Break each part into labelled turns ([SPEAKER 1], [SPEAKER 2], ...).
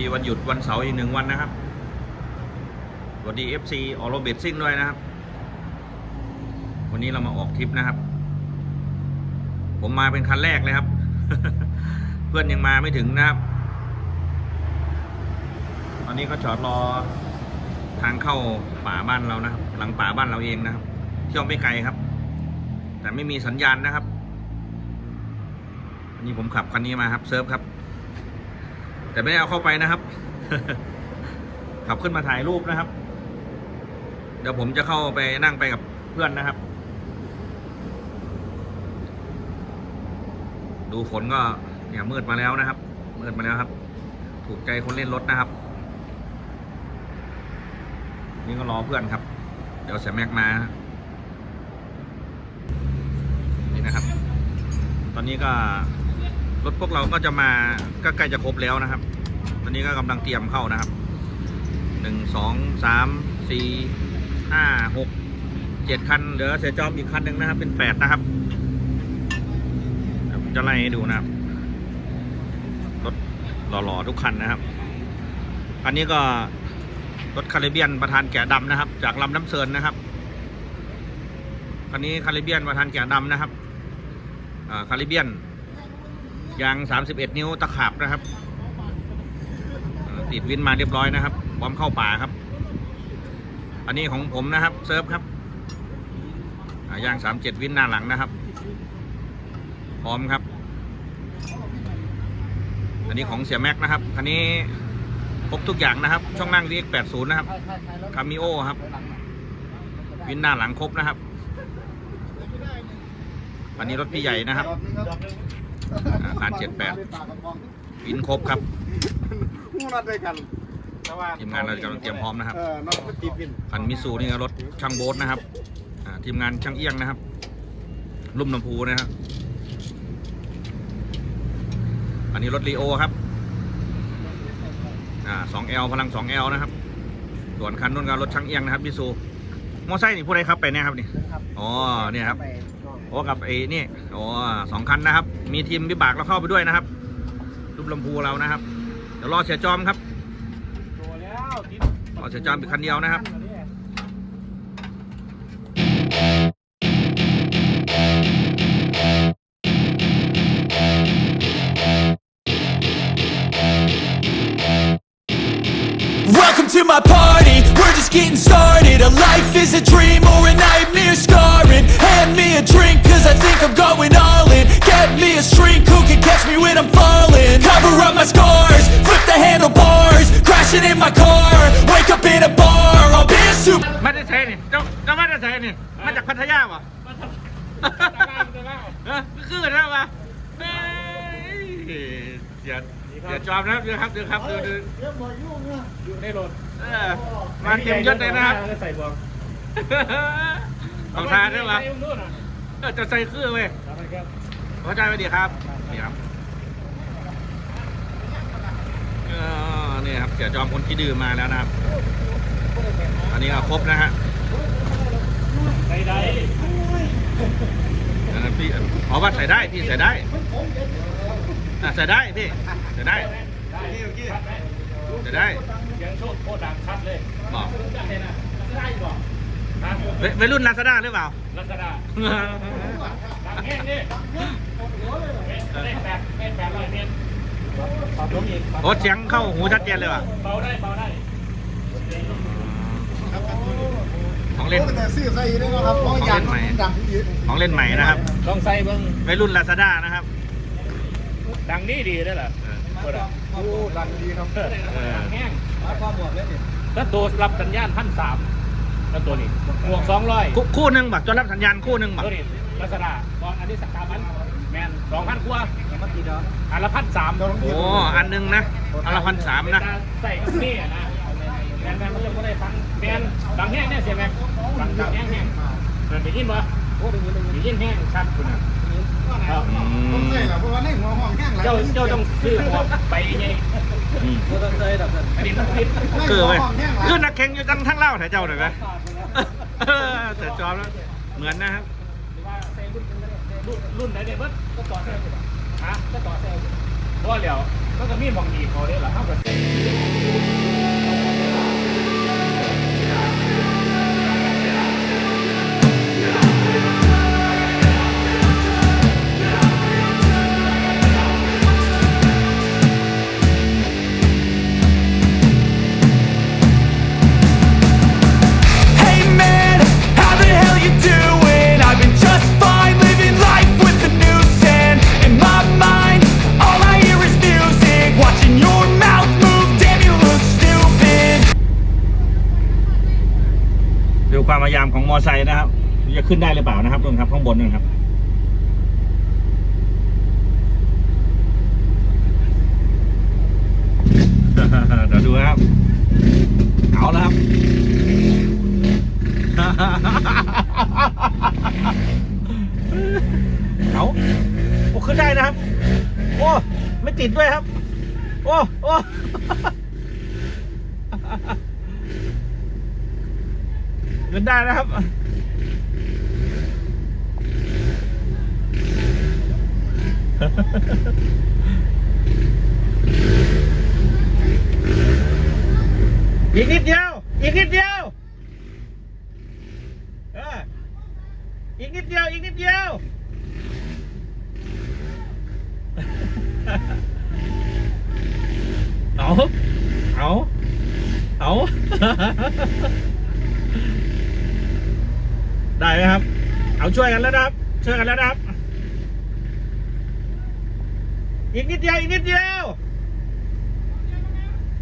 [SPEAKER 1] ีวันหยุดวันเสาร์อีกหนึ่งวันนะครับสวัสดี FC ออโรเบตซิ่งด้วยนะครับ วันนี้เรามาออกทริปนะครับ ผมมาเป็นคันแรกเลยครับ เพื่อนยังมาไม่ถึงนะครับ ตอนนี้ก็จอดรอทางเข้าป่าบ้านเรานะครับ หลังป่าบ้านเราเองนะครับ เที่ยวไม่ไกลครับ แต่ไม่มีสัญญาณนะครับอันนี้ผมขับคันนี้มาครับเซิร์ฟครับ แต่ไม่เอาเข้าไปนะครับ ขับขึ้นมาถ่ายรูปนะครับ เดี๋ยวผมจะเข้าไปนั่งไปกับเพื่อนนะครับ ดูฝนก็เนี่ยมืดมาแล้วนะครับ มืดมาแล้วครับ ถูกใจคนเล่นรถนะครับ นี่ก็รอเพื่อนครับ เดี๋ยวเสียแม็กมา นี่นะครับ ตอนนี้ก็ รถพวกเราก็จะมาก็ใกล้จะครบแล้วนะครับ ตอนนี้ก็กำลังเตรียมเข้านะครับหนึ่งสองสามสี่ห้าหกเจ็ดคันเดี๋ยวเสียจอมอีกคันหนึ่งนะครับ เป็นแปดนะครับจะไล่ให้ดูนะครับ รถหล่อๆทุกคันนะครับ อันนี้ก็รถคาริเบียนประธานแกะดำนะครับ จากลำน้ำเซินนะครับคันนี้คาริเบียนประธานแกะดำนะครับคาริเบียน ยาง 31 นิ้วตะขาบนะครับติดวินมาเรียบร้อยนะครับพร้อมเข้าป่าครับ อันนี้ของผมนะครับเซิร์ฟครับอ่ายาง 37 วินหน้าหลังนะครับ พร้อมครับ อันนี้ของเสียแม็กนะครับคันนี้ครบทุกอย่างนะครับ ช่องนั่ง VX80 นะครับคามิโอครับ วินหน้าหลังครบนะครับ อันนี้รถพี่ใหญ่นะครับ ผ่าน78วินครบครับ
[SPEAKER 2] งูนัดด้วยกัน
[SPEAKER 1] ทีมงานเรากำลังเตรียมพร้อมนะครับ
[SPEAKER 2] เออน้องก็ตีพิน
[SPEAKER 1] คันมิสูนี่ก็รถช่างโบ๊ทนะครับอ่าทีมงานช่างเอี้ยงนะครับ ลุ่มน้ำพูนะครับอันนี้รถรีโอครับอ่า 2L พลัง 2L นะครับ ส่วนคันนู้นก็รถช่างเอี้ยงนะครับมิสูมอไซค์นี่ผู้ใดครับไปเนี่ยครับนี่ อ๋อเนี่ยครับ โอ้กับไอ้นี่โอ้สองคันนะครับ มีทีมวิบากเราเข้าไปด้วยนะครับรูปลำพูเรานะครับ เดี๋ยวรอเสียจอมครับรอเสียจอมอีกคันเดียวนะครับ
[SPEAKER 3] to my party, we're just getting started A life is a dream or a nightmare scarring Hand me a drink cause I think I'm going all in Get me a shrink who can catch me when I'm falling Cover up my scars, flip the handlebars Crashing in my car, wake up in a bar I'll be a super
[SPEAKER 1] มาได้ใช้นี่เจ้าเจ้ามาได้ใช้นี่มาจากพัทยา วะเออคือนะวะเอ้ยเดี๋ยวเดี๋ยวจอมนะครับเดี๋ยวครับเดี๋ยวครับเดี๋ยวเดี๋ยว
[SPEAKER 2] เรื่องบ่อยยุ่งนะ
[SPEAKER 4] อยู่ในรถ
[SPEAKER 1] เออมาเต็มยศเลยนะครับ
[SPEAKER 4] ใส่บวก
[SPEAKER 1] ของทานใช่ไหม
[SPEAKER 4] ใส่นู่นน่ะ
[SPEAKER 1] เออจะใส่คือเว้ย
[SPEAKER 4] เอาไปครับ
[SPEAKER 1] พอใจไหมดีครับดีครับเออนี่ครับเสียจอมคนที่ดื้อมาแล้วนะครับ อันนี้ก็ครบนะฮะ
[SPEAKER 4] ใส่ได้
[SPEAKER 1] อันนั้นพี่อ๋อว่าใส่ได้พี่ใส่ได้อะใส่ได้พี่ใส่ได้
[SPEAKER 4] ได้โอเค
[SPEAKER 1] ใส่ได้
[SPEAKER 4] เสียงโชดโคตรดังชัดเลย
[SPEAKER 1] บอก
[SPEAKER 4] ได้เลยนะได้บอกฮะ
[SPEAKER 1] เววัยรุ่นลาซาด้าหรือเปล่า
[SPEAKER 4] ลักษณะดังแห้งนี่เลขแปดเลขแปดร้อยเมตรปรับลงอีก
[SPEAKER 1] โอ้เสียงเข้าหูชัดเจนเลยว่ะ
[SPEAKER 4] เบาได้เบาได้
[SPEAKER 1] ของเล่น
[SPEAKER 2] แต่ซื้อใส่ได้แล้วครับเพราะยางมันดังที่ยืด
[SPEAKER 1] ของเล่นใหม่นะครับ
[SPEAKER 4] ลองใส่เบิ้ง
[SPEAKER 1] วัยรุ่นลาซาด้านะครับ
[SPEAKER 4] ดังนี่ดีได้เหรอ
[SPEAKER 1] เออ
[SPEAKER 4] โคตรอะ
[SPEAKER 2] โอ้ดังดีครับ
[SPEAKER 4] เออดังแห้ง
[SPEAKER 2] ความบวกเลยนี่
[SPEAKER 4] ถ้าตัวรับสัญญาณพันสามแล้วตัวนี้ห่วงสองร้อย
[SPEAKER 1] คู่คู่หนึ่งบักจนรับสัญญาณคู่หนึ่งบัก
[SPEAKER 4] ตัวนี้ลักษณะตอนอันนี้สักกามันแมนสองพันกว่ามันกี่ดอกอันละพันสาม
[SPEAKER 1] โอ้อันหนึงนะอันละพันสามนะ
[SPEAKER 4] ใส่กับนี่อะนะแมนแมนมันยังไม่ได้ฟังแมนดังแห้งเนี่ยเสียแม็กดังดังแห้งแห้งมันไปยินปะ
[SPEAKER 2] โอ้ได้ยินได้ยิน
[SPEAKER 4] ไปยินแห้งชัดคุณอะ
[SPEAKER 2] เพราะว่าในหัวห้องแห้งหลาย
[SPEAKER 4] เจ้าเจ้าต้องซื้อหัวไปไง
[SPEAKER 1] อืม
[SPEAKER 2] ต้องใส่ดับ
[SPEAKER 4] อันนี้มันฟิต
[SPEAKER 1] คือเว้ยคือนักแข่งอยู่ทั้งทั้งเล่าแถวเจ้าหน่อยไหมเออแต่จอมแล้วเหมือนนะครับ
[SPEAKER 4] ว่าใส่รุ่นรุ่นรุ่นไหนเนี่ยเบิร์ดก็ต่อเซลล์ฮะก็ต่อเซลล์เพราะเหลียว
[SPEAKER 2] แล้วก็มีบางดีเขาได้เหรอเท่ากับา
[SPEAKER 1] งบนนะครับ เดี๋ยวดูนะครับ เอาแล้วครับ เอาโอ้ขึ้นได้นะครับ โอ้ ไม่ติดด้วยครับ โอ้ โอ้เงินได้นะครับ นิดเดียว อีกนิดเดียว เออ อีกนิดเดียว อีกนิดเดียว เอา เอา เอา ได้ไหมครับ เอาช่วยกันแล้วนะครับ ช่วยกันแล้วนะครับ อีกนิดเดียว อีกนิดเดียว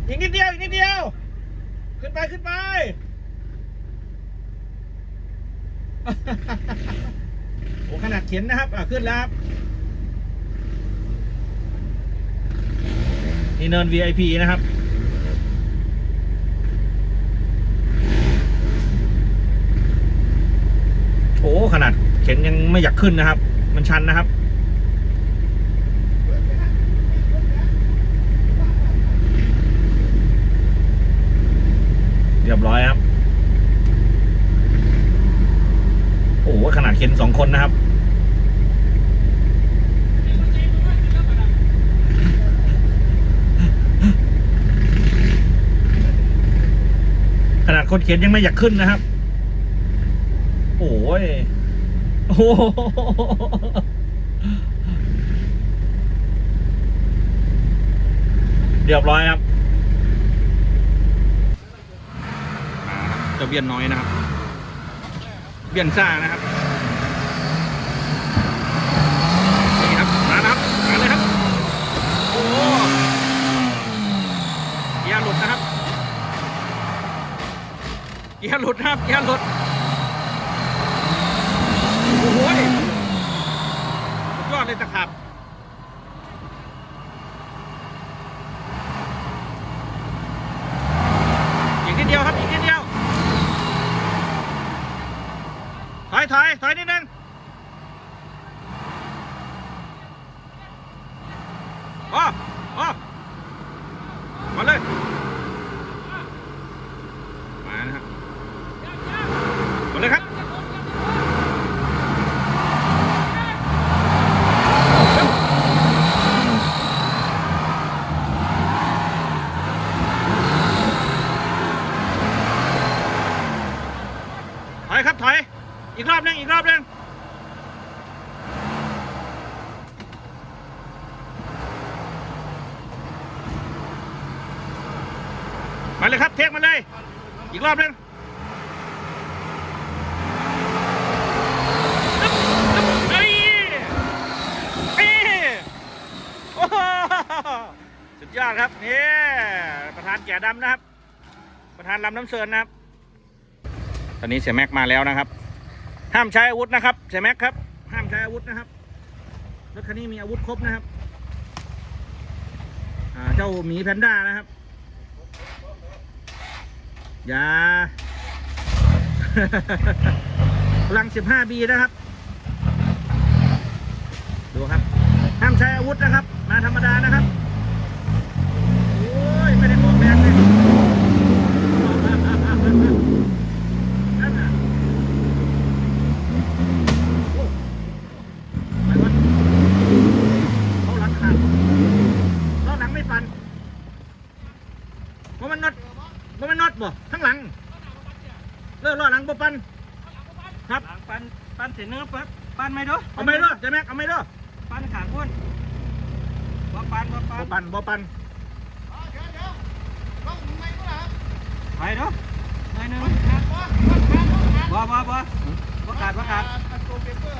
[SPEAKER 1] อีกนิดเดียว อีกนิดเดียว ขึ้นไปขึ้นไป โอ้ขนาดเข็นนะครับ อะขึ้นแล้วครับ นี่เนิน VIP นะครับโอ้ขนาดเข็นยังไม่อยากขึ้นนะครับ มันชันนะครับ เรียบร้อยครับ โอ้โหขนาดเข็นสองคนนะครับขนาดคนเข็นยังไม่อยากขึ้นนะครับ โอ้ย โอ้โหเรียบร้อยครับ จะเบียนน้อยนะครับ เบียนซ่านะครับนี่ครับมานะครับมาเลยครับโอ้เกียร์หลุดนะครับเกียร์หลุดนะครับเกียร์หลุดโอ้โหยยอดเลยตะขับ อีกนิดเดียวครับ อีกนิดเดียว ถอยถอยถอยนิดนึงอ๋ออ๋อมาเลย มานะครับ มาเลยครับ ถอยครับถอย อีกรอบหนึงอีกรอบหนึงมา เลยครับ เทคมาเลย อีกรอบหนึงสุดยอดครับ นี่ ประธานแก่ดำนะครับ ประธานลำน้ำเซินนะครับ ตอนนี้เสียแม็กมาแล้วนะครับ ห้ามใช้อาวุธนะครับ เสียแม็กครับ ห้ามใช้อาวุธนะครับ รถคันนี้มีอาวุธครบนะครับเจ้าหมีแพนด้านะครับ ยา พลัง 15บีนะครับ ดูครับ ห้ามใช้อาวุธนะครับ มาธรรมดานะครับ โอ้ย ไม่ได้ออกแรงเลย นั่นน่ะโอ้ไปวะเข้าหลังขาดล้อหลังไม่ไป ว่ามันน็อตว่ามันน็อตบ่ทั้างหลังเลิกล้อหลังบ่ปันครับ
[SPEAKER 2] หลังปันปันเสร็จเนื้อปั๊บปันไม่เด้อ
[SPEAKER 1] เอาไม่เด้อจะแม็กเอาไม่เด้อ
[SPEAKER 2] ปันขางพ้นบ่ปันบ่ปั
[SPEAKER 1] บ่
[SPEAKER 2] น
[SPEAKER 1] ปันบ่ปัน
[SPEAKER 4] เดี๋ยวเดี๋ยวต้องไม่ก็แล้ว
[SPEAKER 2] ไปเด้อหน่อยหนึง
[SPEAKER 4] ขาดบอลขาดขาดขาด
[SPEAKER 2] บ่บ่บ่บ่ขาดบ่ขาด
[SPEAKER 4] อันตัวเปเปอร์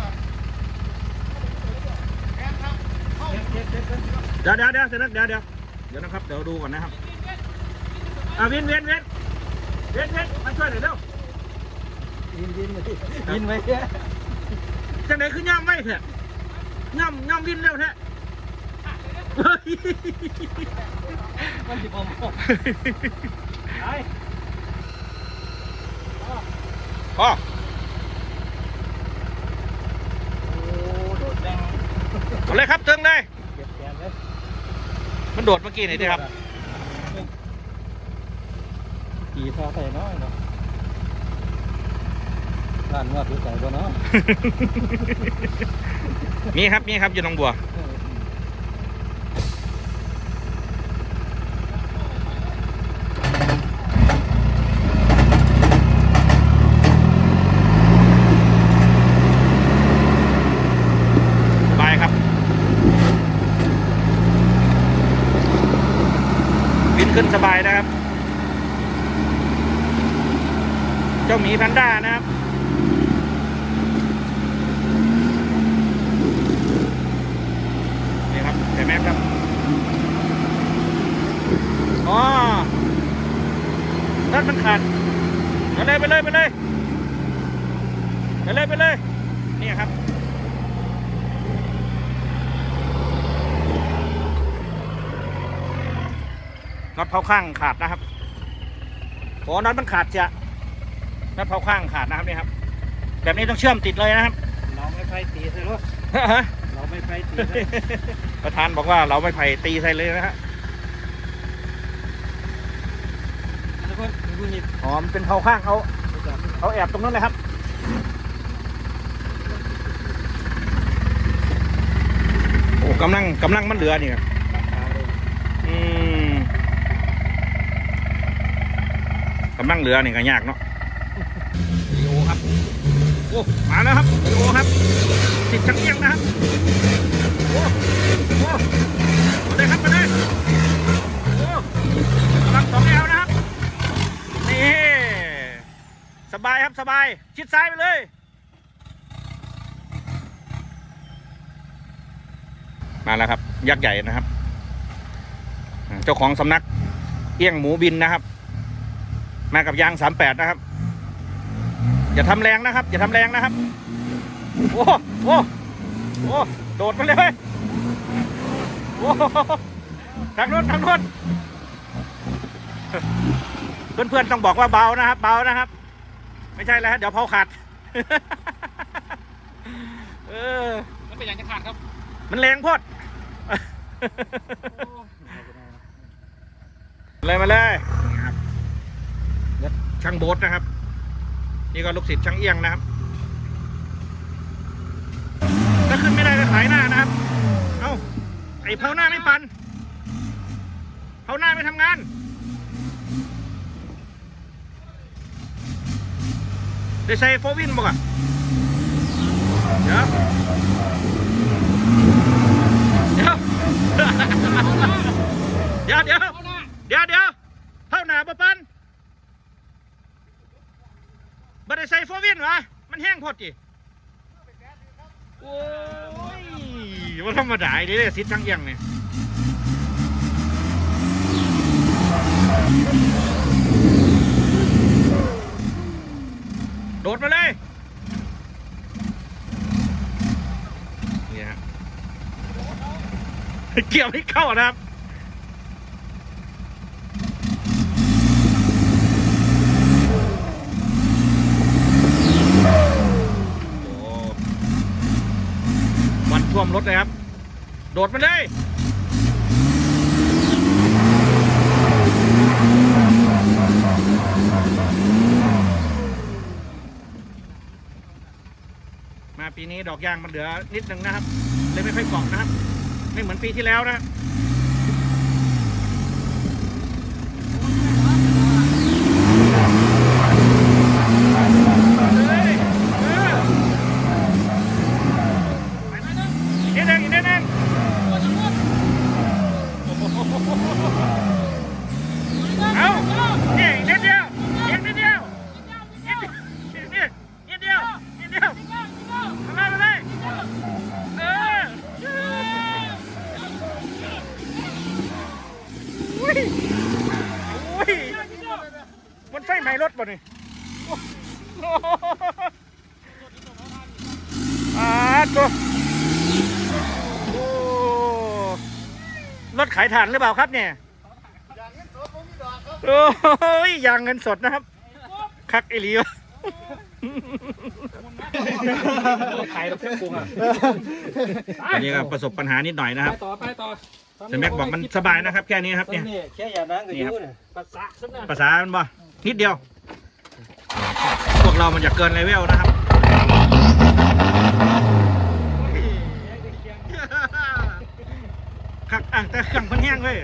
[SPEAKER 4] แอนครับเข้า
[SPEAKER 2] เจ็บเจ็บเจ็บเจ็บ
[SPEAKER 1] เดี๋ยวเดี๋ยวเดี๋ยวเสร็จแล้วเดี๋ยวเดี๋ยวเดี๋ยวนะครับเดี๋ยวดูก่อนนะครับอะเวียนเวียนเวียนเวียนเวียนมาช่วยหน่อยเร็ว
[SPEAKER 2] ยินยินมาที่ยินไว้เนี่ย
[SPEAKER 1] จังไหนคือย่ำไว้เถอะย่ำย่ำวินเร็วแท้เฮ้ย
[SPEAKER 2] มันสิผมไป
[SPEAKER 1] พ่อ
[SPEAKER 2] โอ้โดดแดง
[SPEAKER 1] เอาเลยครับเติงเลย
[SPEAKER 2] เจ็บแขนเลย
[SPEAKER 1] มันโดดเมื่อกี้นี่ดิครับ
[SPEAKER 2] ขี่ท่อใส่น้อยเนาะร้านนวดอยู่ใส่บ่เนาะ
[SPEAKER 1] มีครับมีครับอยู่หนองบัว ไปครับ บิน ขึ้นสบายนะครับ เจ้าหมีแพนด้านะครับนี่ครับแต่แม่ครับอ๋อนั่นมันขาดไปเลยไปเลยไปเลย ไปเลยไปเลย นี่ครับ น็อต เผาข้างขาดนะครับโอ้น็อตมันขาดจะน็อตเผาข้างขาดนะครับนี่ครับ แบบนี้ต้องเชื่อมติดเลยนะครับ
[SPEAKER 2] เราไม่ไปตีใส่รถ
[SPEAKER 1] ฮะ
[SPEAKER 2] เราไม่ไปตีใส่
[SPEAKER 1] ประธานบอกว่าเราไม่ไผ่ตีใส่เลยนะฮะ
[SPEAKER 2] ทุกคนมีผู้หญิง
[SPEAKER 1] อ๋อมันเป็นเผาข้างเขาเขาแอบตรงนั้นเลยครับโอ้กำลังกำลังมันเหลือนี่ครับอืม กำลังเหลือนี่ก็ยากเนาะวิดีโอครับ โอ้ มาแล้วครับวิดีโอครับ ติดชักเอียงนะครับ โอ้โอ้มาเลยครับมาเลยโอ้กำลังสองแอลนะครับ นี่ สบายครับสบาย ชิดซ้ายไปเลย มาแล้วครับ ยักษ์ใหญ่นะครับอ่าเจ้าของสำนักเอี้ยงหมูบินนะครับ มากับยางสามแปดนะครับ อย่าทำแรงนะครับ อย่าทำแรงนะครับ โอ้โหโอ้โดดมาเลยเว้ยโอ้ทางโน้นทางโน้นเพื่อนๆต้องบอกว่าเบานะครับ เบานะครับ ไม่ใช่แล้วฮะเดี๋ยวเผาขาดเออ
[SPEAKER 2] มันเป็นอย่างจะขาดครับ
[SPEAKER 1] มันแรงโพดเลยมาเลยนี่ครับรถ ช่างโบ๊ทนะครับ นี่ก็ลูกศิษย์ช่างเอียงนะครับ ถ้าขึ้นไม่ได้ก็ขายหน้านะครับ เอ้าไอ้เผาหน้าไม่ปันเผาหน้าไม่ทำงานได้ใส่โฟวินบอกอะเดี๋ยวเดี๋ยวเดี๋ยวเดี๋ยวเดี๋ยวเดี๋ยวเท่าหนาปะปันบั ได้ใส่โฟวินวะมันแห้งโพดจีโอ้ยว่าธรรมดาเด้เลยสิทธิ์ทั้งเอียงเนี่ยโดดมาเลยนี่ฮะเกี่ยวไม่เข้านะครับ โอ้มันท่วมรถ เลยครับ โดดมาเลยมาปีนี้ดอกยางมันเหลือนิดนึงนะครับ เลยไม่ค่อยเกาะนะครับ ไม่เหมือนปีที่แล้วนะ เอาเนี่ยอีกนิดเดียวอีกนิดเดียวนิดเดียวนิดเดียวนิดเดียวมาเลยมาเลยเอออุ้ยอุ้ยมันไฟไหม้รถบ่นี่โอ้โหอ่าตัวโอ้ร ถขายถ่านหรือเปล่าครับเนี่ย
[SPEAKER 4] อย่างนี้ตัวผมมีดอกครับ
[SPEAKER 1] โอ้ยยางเงินสดนะครับ คักไอหลีวะ
[SPEAKER 2] ขายรถเครื่องปรุงอะ
[SPEAKER 1] อันนี้ก็ประสบปัญหานิดหน่อยนะครับ
[SPEAKER 2] ไปต่อไปต่อ
[SPEAKER 1] แต่แม็กบอกมันสบายนะครับ แค่นี้ครับเนี่ย
[SPEAKER 4] นี่แค่อย่านั่งก็อยู่เนี่ย
[SPEAKER 2] ภาษาสักหน่อย
[SPEAKER 1] ภาษามันบ่นิดเดียว พวกเรามันจะเกินเลเวลนะครับ คักอะ แต่เครื่องมันแห้งเลย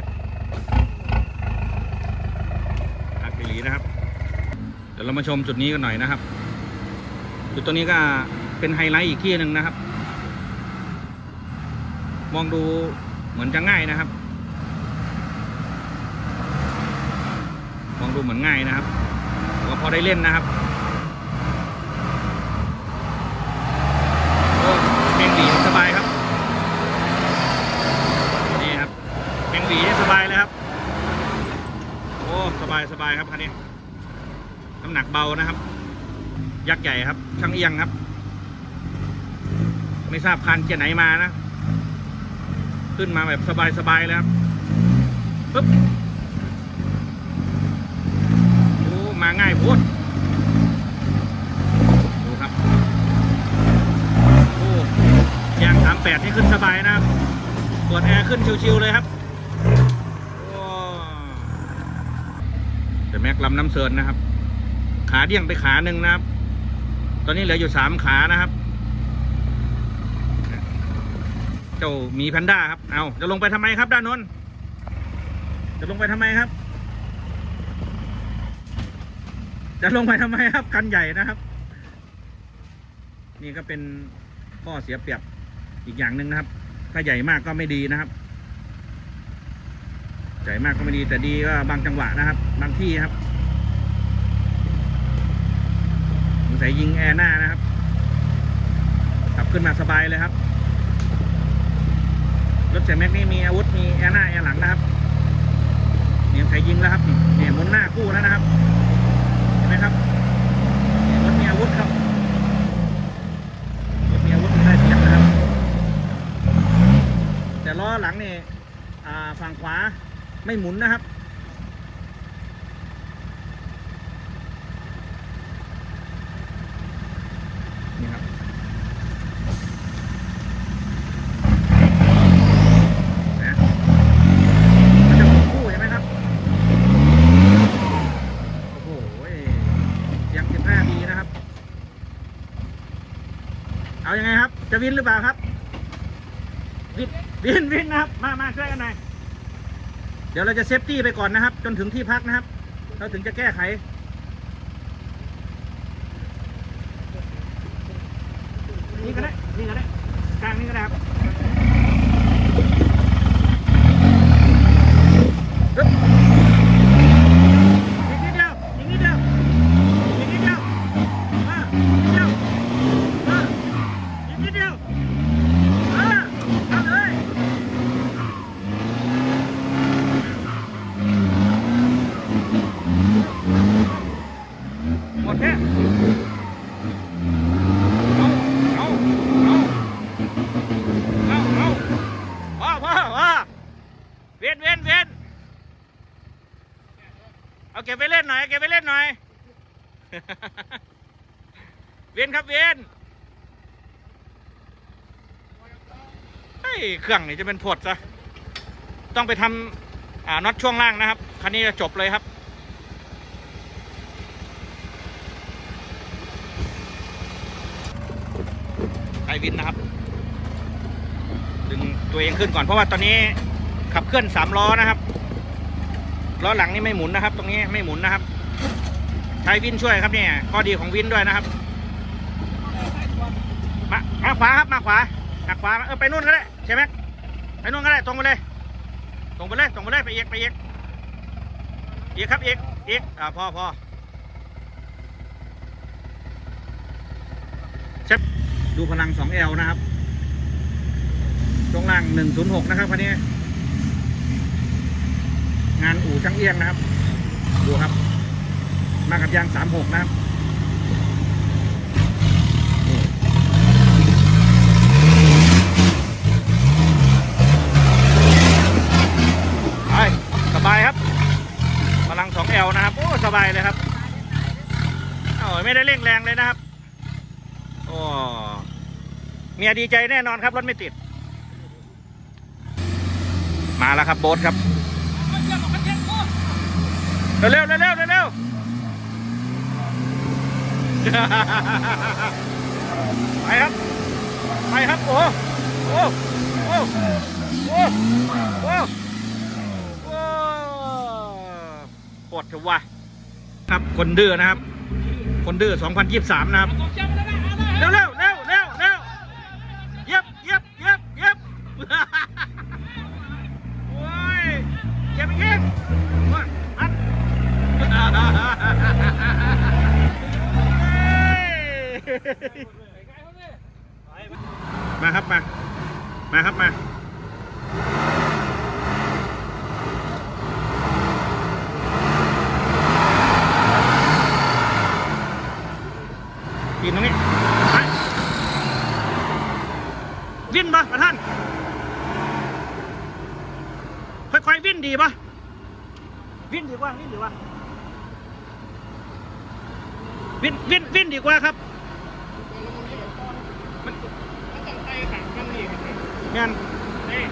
[SPEAKER 1] คักไอหลีนะครับ เดี๋ยวเรามาชมจุดนี้กันหน่อยนะครับ จุดตัวนี้ก็เป็นไฮไลท์อีกที่หนึ่งนะครับ มองดูเหมือนจะง่ายนะครับ มองดูเหมือนง่ายนะครับแต่ก็พอได้เล่นนะครับโอ้เมงดีสบายครับ นี่ครับเมงดีสบายเลยครับ โอ้สบายสบาย ครับคันนี้น้ำหนักเบานะครับ ยักษ์ใหญ่ครับ ช่างเอียงครับ ไม่ทราบคันจะไหนมานะ ขึ้นมาแบบสบายๆเลยครับปึ๊บโอ้มาง่ายโพูดดูครับโอ้ยางสามแปดนี่ขึ้นสบายนะครับเปิดแอร์ขึ้นชิวๆเลยครับ โอ้ แต่แม็กลำน้ำเซินนะครับ ขาเดี่ยงไปขาหนึ่งนะครับ ตอนนี้เหลืออยู่สามขานะครับ เจ้ามีแพนด้าครับ เอาจะลงไปทำไมครับ ด้านนนจะลงไปทำไมครับ จะลงไปทำไมครับคันใหญ่นะครับ นี่ก็เป็นข้อเสียเปรียบอีกอย่างหนึ่งนะครับ ถ้าใหญ่มากก็ไม่ดีนะครับ ใหญ่มากก็ไม่ดีแต่ดีก็บางจังหวะนะครับ บางที่ครับสงสัยยิงแอร์หน้านะครับ ขับขึ้นมาสบายเลยครับ รถเสียแม็กนี่มีอาวุธมีแอร์หน้าแอร์หลังนะครับเนี่ยใส่ยิงแล้วครับเนี่ยมุนหน้าคู่แล้วนะครับเห็นไหมครับรถมีอาวุธครับรถมีอาวุธได้เปรียบนะครับ แต่ล้อหลังนี่ฝั่งขวา ไม่หมุนนะครับ นี่ครับ นะมันจะหมุนคู่เห็นไหมครับ โอ้โหเสียงสิบห้าดีนะครับ เอายังไงครับ จะวินหรือเปล่าครับ วินวินวินนะครับ มามาช่วยกันหน่อย เดี๋ยวเราจะเซฟตี้ไปก่อนนะครับ จนถึงที่พักนะครับ เราถึงจะแก้ไข นี่ก็ได้ นี่ก็ได้กลางนี่ก็ได้ครับฮึบอีกนิดเดียวอีกนิดเดียวอีกนิดเดียวอ่าอีกนิดเดียวอ่าอีกนิดเดียวอ่าทำเลยหมดแค่เอาเอาเอาเอาเอาพ่อพ่อพ่อเวียนเวียนเวียนเอา เก็บไปเล่นหน่อย เวียนครับเวียนเฮ้ยเครื่องนี่จะเป็นผดซะ ต้องไปทำอ่าน็อตช่วงล่างนะครับ คันนี้จะจบเลยครับไอวินนะครับ ดึงตัวเองขึ้นก่อนเพราะว่าตอนนี้ขับเคลื่อนสามล้อนะครับล้อหลังนี่ไม่หมุนนะครับ ตรงนี้ไม่หมุนนะครับ ใช้วินช่วยครับเนี่ยข้อดีของวินด้วยนะครับมามาขวาครับมาขวาหักขวาเออไปนู่นก็ได้ใช่ไหมไปนู่นก็ได้ตรงไปเลยตรงไปเลยตรงไปเลยไปเอีกไปเอีกอีกครับเอีกอีกอ่าพอพอเช็คดูพลัง 2L นะครับช่วงล่าง 106 นะครับคันนี้ งานอู่ช่างเอียงนะครับ ดูครับ มากับยาง36นะครับไปสบายครับพลัง 2L นะครับ โอ้ สบายเลยครับโอ้ยไม่ได้เร่งแรงเลยนะครับ โอ้เมียดีใจแน่นอนครับ รถไม่ติด มาแล้วครับโบ๊ทครับ เร็วเร็วเร็วเร็วเร็ว ไปครับ ไปครับ โอ้โอ้โอ้โอ้โอ้โอ้ปวดถือว่าครับ คนดื้อนะครับ คนดื้อ2023 นะครับ เร็วเร็วเร็วเร็วเร็วเย็บเย็บเย็บเย็บ โอ้ยเย็บอีกโอ้ยอัด มาครับมา มาครับมา ปีนตรงนี้ไปวิ่นปะประท่าน ค่อยๆวิ่นดีปะวิ่นดีกว่าวิ่นดีกว่าวิ่นวิ่นวิ่นดีกว่าครับ
[SPEAKER 4] มันต้องใส่ขังกันนี่ครับ
[SPEAKER 1] งาน
[SPEAKER 4] นี่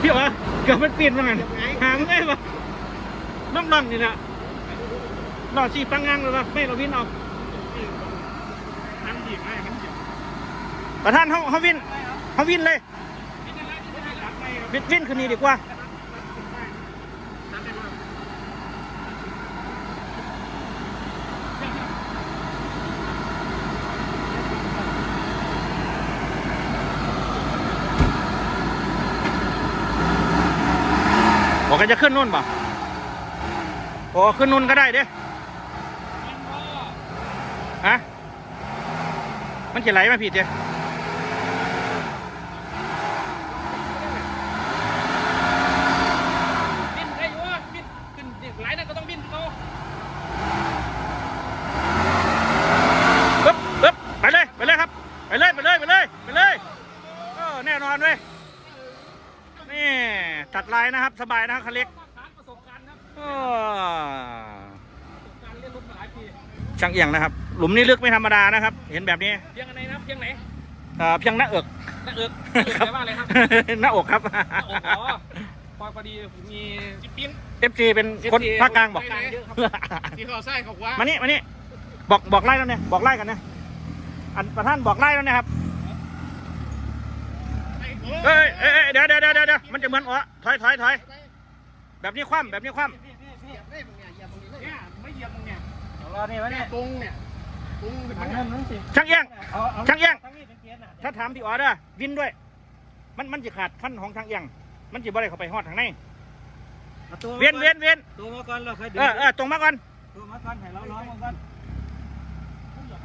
[SPEAKER 1] พี่ วะเกือบมันปีนมาไงหางไงวะน้องนั่งนี่นะหล่อสีปังงังเลยวะไม่เราวิ่นเอา
[SPEAKER 4] มันหยิบให้มันหยิบ
[SPEAKER 1] ประธานเขาเขาวิ่นเขาวิ่นเลยวิ่นวิ่นคืนนี้ดีกว่า
[SPEAKER 4] รับได้ด้วย
[SPEAKER 1] บอ กกันจะขึ้นนู่นป่ะโอ้ขึ้นนู่นก็ได้เด้ฮะ มันจะไหลมาผิดเด้
[SPEAKER 2] บินได้อยู่ว่าบินขึ้นหลายนั่นก็ต้องบินเขา
[SPEAKER 1] ปึ๊บปึ๊บไปเลย ไปเลยครับ ไปเลย ไปเลย ไปเลย ไปเลย เออ แน่นอนเว้ย นี่ตัดลายนะครับสบายนะครับคันเล็ก
[SPEAKER 2] ฐานประสบการณ์ครับ
[SPEAKER 1] เออ
[SPEAKER 2] ประสบการณ์เรียนรู้มาหลายปี
[SPEAKER 1] ช่างเอียงนะครับ หลุมนี้ลึกไม่ธรรมดานะครับ เห็นแบบนี้
[SPEAKER 2] เพียงอะไรนะเพียงไหน
[SPEAKER 1] เอ่อเพียงหน้าอก
[SPEAKER 2] หน้าเอิกหน้าเอิกแปลว่าอะไรครับ
[SPEAKER 1] หน้าอกครับ
[SPEAKER 2] หน้าอกอ๋อพอพอดีมีจิ๊บปิ้น
[SPEAKER 1] เอฟซีเป็นคนภาคกลางบอก
[SPEAKER 2] ภาคกลางเยอะครับ
[SPEAKER 4] ที่เขาใส่เขาว่า
[SPEAKER 1] มานี่มานี่บอกบอกไล่แล้วเนี่ยบอกไล่กันนะอันประธานบอกไล่แล้วเนะครับ
[SPEAKER 4] เฮ้
[SPEAKER 1] เอ้ยเอ้ยเอ้ยเดี๋ยวเดี๋ยวเดี๋ยวเดี๋ยวมันจะเหมือนอ๋อถอยถอยถอยแบบนี้คว่ำแบบนี้คว่
[SPEAKER 4] เนี่ยไม่เหยียบมึงเนี่ย
[SPEAKER 2] รอนี่วะเนี่ย
[SPEAKER 4] ตรงเนี่ยตรงเป็น
[SPEAKER 2] ทางนั้น
[SPEAKER 4] นั่น
[SPEAKER 2] สิำ
[SPEAKER 1] ช่างเอียง
[SPEAKER 2] เอาเอา
[SPEAKER 1] ช่างเอี้ย
[SPEAKER 2] ร์น่ะ
[SPEAKER 1] ถ้าถามที่อ๋อเด้อวินด้วย มันมันจะขาดขั้นของช่างเอียง มันจะบ่ได้เข้าไปฮอดทางในเวียนเวียนเวียน
[SPEAKER 2] ตัวมาก่อนเราเคยดึง
[SPEAKER 1] เออเออตรงมาก่อน
[SPEAKER 2] ตัวมาก่อนให้เราร้องมาก่อน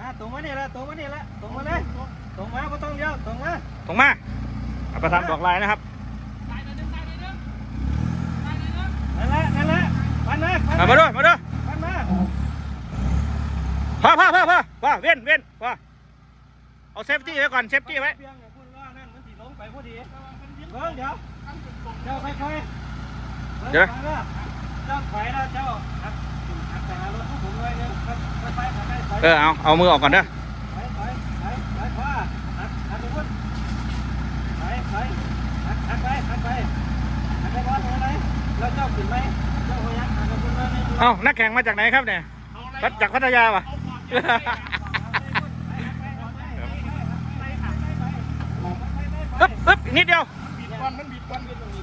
[SPEAKER 2] อะตรงมานี่ละตรงมานี่ละตรงมาเลยตรงมาก็ต้องเลี้ยวตรงมา
[SPEAKER 1] ตรงมา ประธานบอกไล่นะครับ
[SPEAKER 2] นั่นแหละนั่นแหละปันมาปัน
[SPEAKER 1] เอามาด้วยมาด้วย
[SPEAKER 2] ปันมา
[SPEAKER 1] พ่อพ่อพ่อพ่อพ่อเวียนเวียนพ่อเอาเซฟตี้ไว้ก่อนเซฟตี้ไว้
[SPEAKER 2] เพียงเนี่ยพูดว่านั่นมันสิลงไปพอดีเบิ่งเดี๋ยวเจ้าค่อยๆ
[SPEAKER 1] เดี๋ยว
[SPEAKER 2] เจ้าถอยแล้วเจ้าหักหักแต่รถของผมเลยเนี่ยค่อยๆค่อยๆถอย
[SPEAKER 1] เออเอาเอามือออกก่อนเด้อ
[SPEAKER 2] ถอยถอยถอยถอยขวาหักหักไปพุ่นถอยถอย หักหักไปหักไปหักไปบอลอะไรแล้วเจ้าขึ้นไหมเจ้าพยักหักไปพุ่นเลยนี่
[SPEAKER 1] เอานักแข่งมาจากไหนครับเนี่ยพัดจากพัทยาป่ะปึ๊บปึ๊บอีกนิดเดียว
[SPEAKER 4] บิดก่อนมันบิดก่อนบิดตรงนี้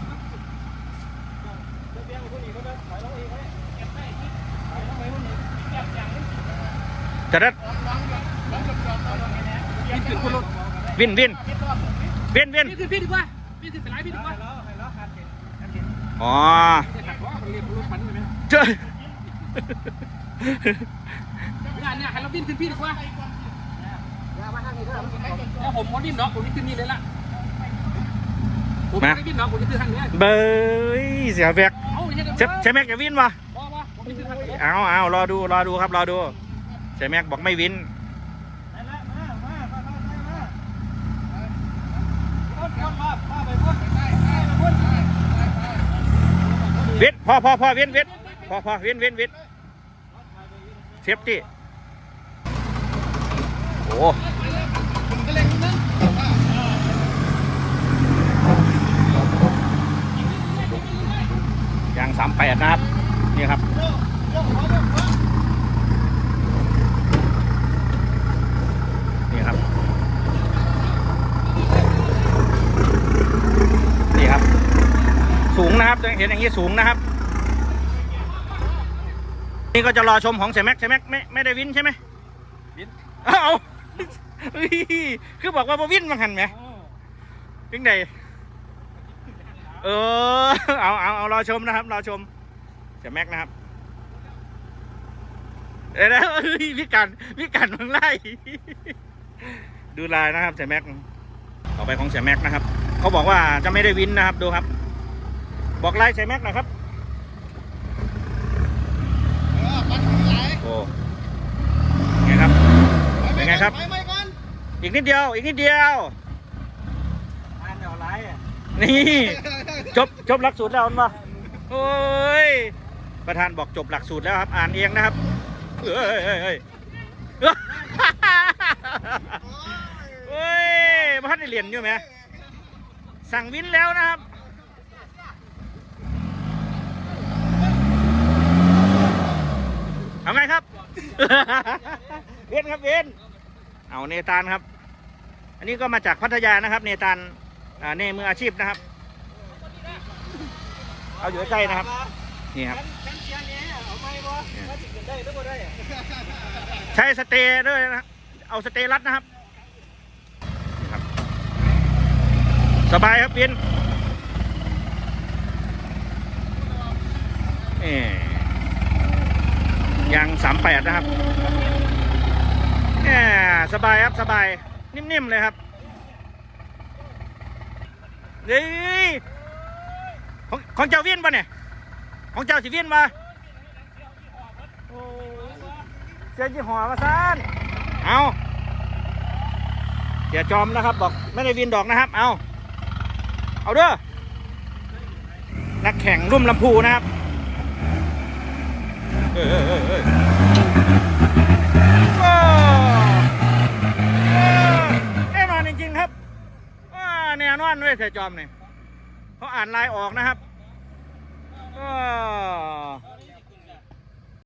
[SPEAKER 1] จะได้
[SPEAKER 4] หลังหลังกับจอดตอนนี้
[SPEAKER 2] ขึ้นคุณรถ
[SPEAKER 1] วินวิน
[SPEAKER 4] บิดรอบบิด
[SPEAKER 1] เวียนเวียน
[SPEAKER 4] พี่ขึ้นพี่ดีกว่า พี่ขึ้นไปไล่พี่ดีกว่า
[SPEAKER 1] อ๋อ
[SPEAKER 4] จะขัดว่าเรียนรู้ฝันไม
[SPEAKER 1] เจ้ย
[SPEAKER 4] งานเนี่ยให้เราบินขึ้นพี่ดีกว่าแล้วผมวันนี้เนาะผมนี่ขึ้นนี่เลยล่ะผมไม่บินเนาะผมจะขึ้นทางนี้
[SPEAKER 1] เบยเสียแบก
[SPEAKER 4] เอ้า
[SPEAKER 1] ใช่ใช่แม็กจะวินวะ
[SPEAKER 4] บ่บ่ผมจะขึ้นทางนี้
[SPEAKER 1] เอาเอารอดูรอดูครับรอดูใช่แม็กบอกไม่วิน
[SPEAKER 2] นั่นละมามามามามาพ่นพ่นมามาไปพ่นไปไปพ่น
[SPEAKER 1] วินพ่อพ่อพ่อวินวินพ่อพ่อวินวินวินเซฟตี้โอ้ยางสามแปดนะครับ นี่ครับ นี่ครับ นี่ครับ สูง นะครับเห็นอย่างนี้สูงนะครับ นี่ก็จะรอชมของเสยแม็กเสยแม็กไม่ไม่ได้วินใช่ไหม
[SPEAKER 2] วิน
[SPEAKER 1] เอาเฮ้ยคือบอกว่าบ่วินบางหันไหมพิงใดเออเอาเอาเอารอชมนะครับรอชมเสยแม็กนะครับเอ้ยนะเฮ้ยพี่กันพี่กันมึงไล่ดูลายนะครับเสยแม็กต่อไปของเสยแม็กนะครับ เขาบอกว่าจะไม่ได้วินนะครับดูครับ บอกลายเสยแม็กหนะครับโอ้ไงครับเป็นไงครับ
[SPEAKER 4] ไปไปก่อน
[SPEAKER 1] อีกนิดเดียว อีกนิดเดียว
[SPEAKER 2] อ่านเดี๋ยวไล่อะ
[SPEAKER 1] นี่จบจบหลักสูตรแล้วมั้โอ้ยประธานบอกจบหลักสูตรแล้วครับ อ่านเองนะครับเอ้ยเอ้ยเอ้ยเอ้ยเฮ้ยพัดได้เหรียญอยู่ไหมสั่งวินแล้วนะครับ เอาไงครับ เวนครับเวนเอาเนตานครับ อันนี้ก็มาจากพัทยานะครับ เนตานอ่าเนมืออาชีพนะครับ เอาอยู่ใกล้ๆนะครับ นี่ครับ
[SPEAKER 2] ฉันเชียร์เนี่ยเอาไหมบ่ว่าจิกันได้หรือบ่ได้อะ
[SPEAKER 1] ใช้สเตย์ด้วยนะครับเอาสเตย์รัดนะครับนี่ครับสบายครับวินเอ่ ยางสามแปดนะครับแหมสบายครับสบาย นิ่ม ๆ เลยครับเฮ้ยของของเจ้าวินปะเนี่ย ของเจ้าสิวินปะโอ้ยเสียยี่ห้อมาซานเอาเสียจอมนะครับ บอกไม่ได้วินดอกนะครับ เอาเอาเด้อนักแข่งรุ่มลำพูนะครับ แน่นอนจริงๆครับว้าแน่นอนเลยเสียจอมเนี่ยเขาอ่านลายออกนะครับ